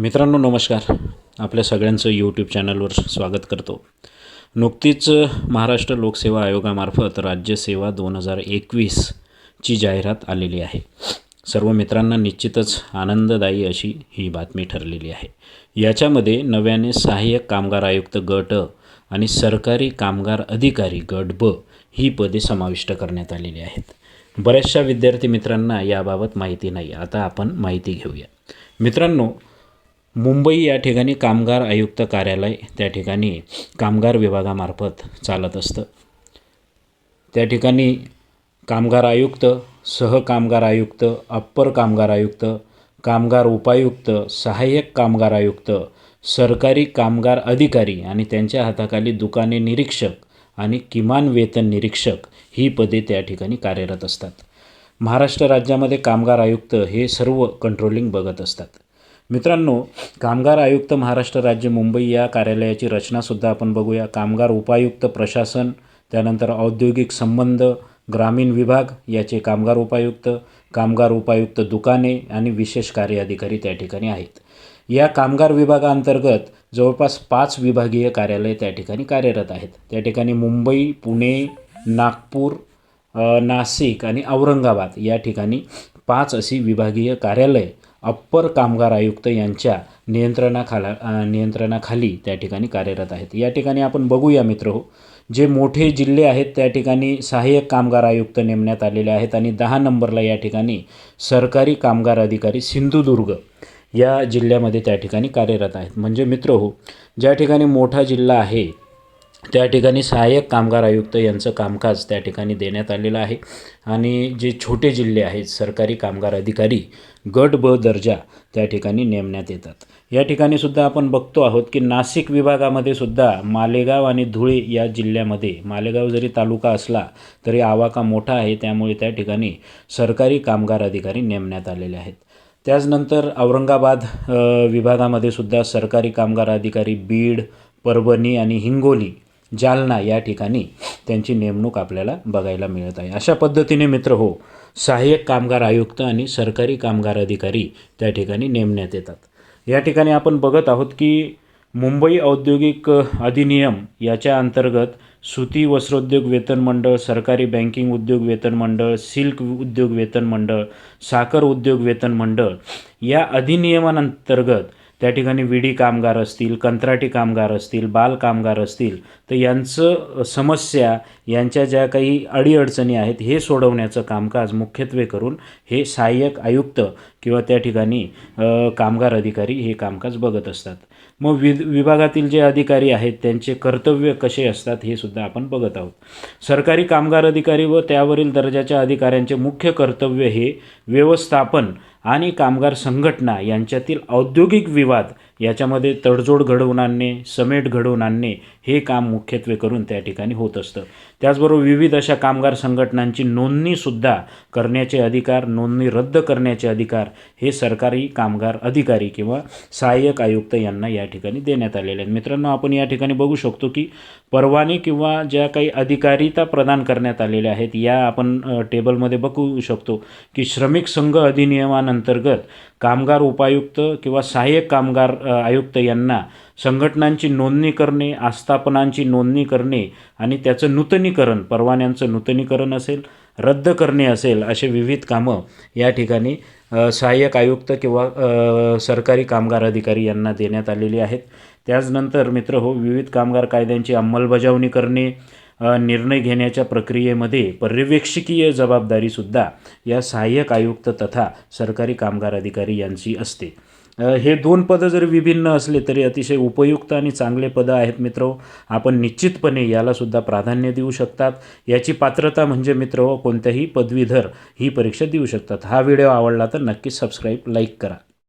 मित्रांनो नमस्कार. आपल्या सगळ्यांचं यूट्यूब चॅनलवर स्वागत करतो. नुकतीच महाराष्ट्र लोकसेवा आयोगामार्फत राज्यसेवा दोन हजार एकवीसची जाहिरात आलेली आहे. सर्व मित्रांना निश्चितच आनंददायी अशी ही बातमी ठरलेली आहे. याच्यामध्ये नव्याने सहाय्यक कामगार आयुक्त गट आणि सरकारी कामगार अधिकारी गट ब ही पदे समाविष्ट करण्यात आलेली आहेत. बऱ्याचशा विद्यार्थी मित्रांना याबाबत माहिती नाही. आता आपण माहिती घेऊया. मित्रांनो मुंबई या ठिकाणी कामगार आयुक्त कार्यालय त्या ठिकाणी कामगार विभागामार्फत चालत असतं. त्या ठिकाणी कामगार आयुक्त सहकामगार आयुक्त अप्पर कामगार आयुक्त कामगार उपायुक्त सहाय्यक कामगार आयुक्त सरकारी कामगार अधिकारी आणि त्यांच्या हाताखाली दुकाने निरीक्षक आणि किमान वेतन निरीक्षक ही पदे त्या ठिकाणी कार्यरत असतात. महाराष्ट्र राज्यामध्ये कामगार आयुक्त हे सर्व कंट्रोलिंग बघत असतात. मित्रांनो कामगार आयुक्त महाराष्ट्र राज्य मुंबई या कार्यालयाची रचनासुद्धा आपण बघूया. कामगार उपायुक्त प्रशासन त्यानंतर औद्योगिक संबंध ग्रामीण विभाग याचे कामगार उपायुक्त कामगार उपायुक्त दुकाने आणि विशेष कार्य अधिकारी त्या ठिकाणी आहेत. या कामगार विभागाअंतर्गत जवळपास पाच विभागीय कार्यालय त्या ठिकाणी कार्यरत आहेत. त्या ठिकाणी मुंबई पुणे नागपूर नाशिक आणि औरंगाबाद या ठिकाणी पाच अशी विभागीय कार्यालय अप्पर कामगार आयुक्त यांच्या नियंत्रणाखाला नियंत्रणाखाली त्या ठिकाणी कार्यरत आहेत. या ठिकाणी आपण बघूया मित्र हो जे मोठे जिल्हे आहेत त्या ठिकाणी सहाय्यक कामगार आयुक्त नेमण्यात आलेले आहेत आणि दहा नंबरला या ठिकाणी सरकारी कामगार अधिकारी सिंधुदुर्ग या जिल्ह्यामध्ये त्या ठिकाणी कार्यरत आहेत. म्हणजे मित्र हो ज्या ठिकाणी मोठा जिल्हा आहे त्या ठिकाणी सहाय्यक कामगार आयुक्त यांचं कामकाज त्या ठिकाणी देण्यात आलेलं आहे. आणि जे छोटे जिल्हे आहेत सरकारी कामगार अधिकारी गट ब दर्जा त्या ठिकाणी नेमण्यात येतात. या ठिकाणी सुद्धा आपण बघतो आहोत की नाशिक विभागामध्ये सुद्धा मालेगाव आणि धुळे या जिल्ह्यामध्ये मालेगाव जरी तालुका असला तरी आवाका मोठा आहे. त्यामुळे त्या ठिकाणी सरकारी कामगार अधिकारी नेमण्यात आलेले आहेत. त्याचनंतर औरंगाबाद विभागामध्ये सुद्धा सरकारी कामगार अधिकारी बीड परभणी आणि हिंगोली जालना या ठिकाणी त्यांची नेमणूक आपल्याला बघायला मिळत आहे. अशा पद्धतीने मित्र हो सहाय्यक कामगार आयुक्त आणि सरकारी कामगार अधिकारी त्या ठिकाणी नेमण्यात येतात. या ठिकाणी आपण बघत आहोत की मुंबई औद्योगिक अधिनियम याच्या अंतर्गत सुती वस्त्रोद्योग वेतन मंडळ सरकारी बँकिंग उद्योग वेतन मंडळ सिल्क उद्योग वेतन मंडळ साखर उद्योग वेतन मंडळ या अधिनियमांतर्गत त्या ठिकाणी विडी कामगार असतील कंत्राटी कामगार असतील बाल कामगार असतील तर यांचं समस्या यांच्या ज्या काही अडीअडचणी आहेत हे सोडवण्याचं कामकाज मुख्यत्वे करून हे सहाय्यक आयुक्त किंवा त्या ठिकाणी कामगार अधिकारी हे कामकाज बघत असतात. मग वि विभागातील जे अधिकारी आहेत त्यांचे कर्तव्य कसे असतात हे सुद्धा आपण बघत आहोत. सरकारी कामगार अधिकारी व त्यावरील दर्जाच्या अधिकाऱ्यांचे मुख्य कर्तव्य हे व्यवस्थापन आणि कामगार संघटना यांच्यातील औद्योगिक विवाद याच्यामध्ये तडजोड घडवून आणणे समेट घडवून आणणे हे काम मुख्यत्वे करून त्या ठिकाणी होत असतं. त्याचबरोबर विविध अशा कामगार संघटनांची नोंदणीसुद्धा करण्याचे अधिकार नोंदणी रद्द करण्याचे अधिकार हे सरकारी कामगार अधिकारी किंवा सहाय्यक आयुक्त यांना या ठिकाणी देण्यात आलेले आहेत. मित्रांनो आपण या ठिकाणी बघू शकतो की परवाने किंवा ज्या काही अधिकारिता प्रदान करण्यात आलेल्या आहेत या आपण टेबलमध्ये बघू शकतो की श्रमिक संघ अंतर्गत कामगार उपायुक्त किंवा सहाय्यक कामगार आयुक्त यांना संघटनांची नोंदणी करणे आस्थापनांची नोंदणी करणे आणि त्याचं नूतनीकरण परवान्यांचं नूतनीकरण असेल रद्द करणे असेल असे विविध कामं या ठिकाणी सहाय्यक आयुक्त किंवा सरकारी कामगार अधिकारी यांना देण्यात आलेली आहेत. त्याचनंतर मित्र हो विविध कामगार कायद्यांची अंमलबजावणी करणे निर्णय घेण्याच्या प्रक्रियेमध्ये पर्यवेक्षकीय जबाबदारीसुद्धा या सहाय्यक आयुक्त तथा सरकारी कामगार अधिकारी यांची असते. हे दोन पदं जर विभिन्न असले तरी अतिशय उपयुक्त आणि चांगले पदं आहेत मित्र. आपण निश्चितपणे यालासुद्धा प्राधान्य देऊ शकतात. याची पात्रता म्हणजे मित्र कोणत्याही पदवीधर ही परीक्षा देऊ शकतात. हा व्हिडिओ आवडला तर नक्कीच सबस्क्राईब लाईक करा.